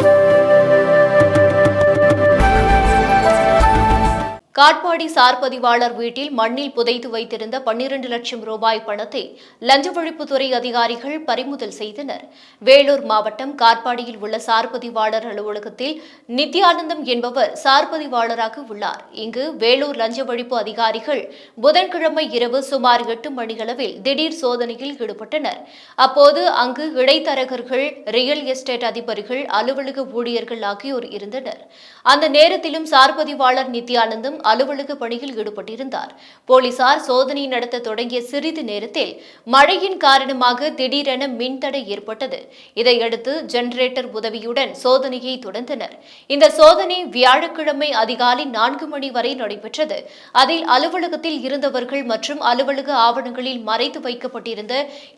Thank you. Katpadi sir பதிவாளர் வீட்டில் மண்ணில் புதைத்து வைத்திருந்த பன்னிரண்டு லட்சம் ரூபாய் பணத்தை லஞ்ச ஒழிப்புத்துறை அதிகாரிகள் பறிமுதல் செய்தனர். வேலூர் மாவட்டம் காட்பாடியில் உள்ள சார் பதிவாளர் அலுவலகத்தில் நித்யானந்தம் என்பவர் சார் பதிவாளராக உள்ளார். இங்கு வேலூர் லஞ்ச ஒழிப்பு அதிகாரிகள் புதன்கிழமை இரவு சுமார் எட்டு மணியளவில் திடீர் சோதனையில் ஈடுபட்டனர். அப்போது அங்கு இடைத்தரகர்கள் ரியல் எஸ்டேட் அதிபர்கள் அலுவலக ஊழியர்கள் ஆகியோர் இருந்தனர். அந்த நேரத்திலும் சார் பதிவாளர் நித்யானந்தம் அலுவலக பணியில் ஈடுபட்டிருந்தார். போலீசார் சோதனை நடத்த தொடங்கிய சிறிது நேரத்தில் மழையின் காரணமாக திடீரென மின்தடை ஏற்பட்டது. இதையடுத்து ஜெனரேட்டர் உதவியுடன் சோதனையை தொடர்ந்தனர். இந்த சோதனை வியாழக்கிழமை அதிகாலை நான்கு மணி வரை நடைபெற்றது. அதில் அலுவலகத்தில் இருந்தவர்கள் மற்றும் அலுவலக ஆவணங்களில் மறைத்து வைக்கப்பட்டிருந்த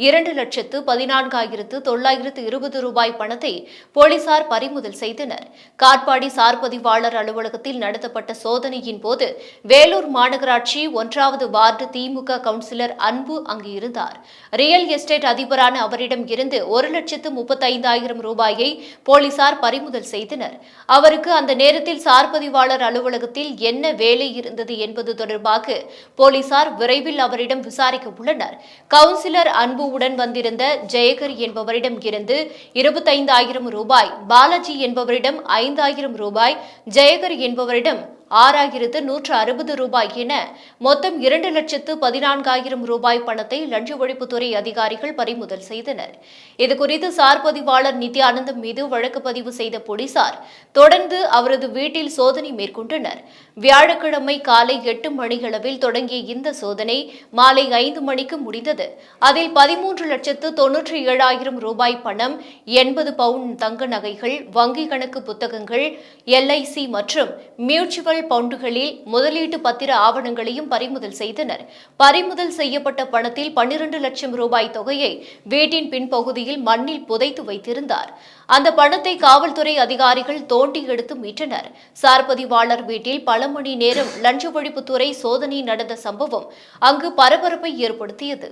இரண்டு லட்சத்து பதினான்காயிரத்து தொள்ளாயிரத்து இருபது ரூபாய் பணத்தை போலீசார் பறிமுதல் செய்தனர். காட்பாடி சார்பதிவாளர் அலுவலகத்தில் நடத்தப்பட்ட சோதனையின் போது போது வேலூர் மாநகராட்சி ஒன்றாவது வார்டு திமுக கவுன்சிலர் அன்பு அங்கு இருந்தார் ரியல் எஸ்டேட் அதிபரான அவரிடம் இருந்து ஒரு லட்சத்து முப்பத்தைந்தாயிரம் ரூபாயை போலீசார் பறிமுதல் செய்தனர். அவருக்கு அந்த நேரத்தில் சார்பதிவாளர் அலுவலகத்தில் என்ன வேலை இருந்தது என்பது தொடர்பாக போலீசார் விரைவில் அவரிடம் விசாரிக்க உள்ளனர். கவுன்சிலர் அன்புவுடன் வந்திருந்த ஜெயகர் என்பவரிடம் இருந்து இருபத்தைந்தாயிரம் ரூபாய் பாலாஜி என்பவரிடம் ஐந்தாயிரம் ரூபாய் ஜெயகர் என்பவரிடம் ஆறாயிரத்து நூற்று அறுபது ரூபாய் என மொத்தம் இரண்டு லட்சத்து பதினான்காயிரம் ரூபாய் பணத்தை லஞ்ச ஒழிப்புத்துறை அதிகாரிகள் பறிமுதல் செய்தனர். இதுகுறித்து சார் பதிவாளர் நித்யானந்தம் மீது வழக்கு பதிவு செய்த போலீசார் தொடர்ந்து அவரது வீட்டில் சோதனை மேற்கொண்டனர். வியாழக்கிழமை காலை எட்டு மணியளவில் தொடங்கிய இந்த சோதனை மாலை ஐந்து மணிக்கு முடிந்தது. அதில் பதிமூன்று லட்சத்து தொன்னூற்றி ஏழாயிரம் ரூபாய் பணம் எண்பது பவுன் தங்க நகைகள் வங்கி கணக்கு புத்தகங்கள் எல்ஐசி மற்றும் மியூச்சுவல் பவுண்டுகளில் முதலீட்டு பத்திர ஆவணங்களையும் பறிமுதல் செய்தனர். பறிமுதல் செய்யப்பட்ட பணத்தில் பன்னிரண்டு லட்சம் ரூபாய் தொகையை வீட்டின் பின்பகுதியில் மண்ணில் புதைத்து வைத்திருந்தார். அந்த பணத்தை காவல்துறை அதிகாரிகள் தோண்டி எடுத்து மீட்டனர். சார்பதிவாளர் வீட்டில் பல மணி நேரம் லஞ்ச ஒழிப்புத்துறை சோதனை நடந்த சம்பவம் அங்கு பரபரப்பை ஏற்படுத்தியது.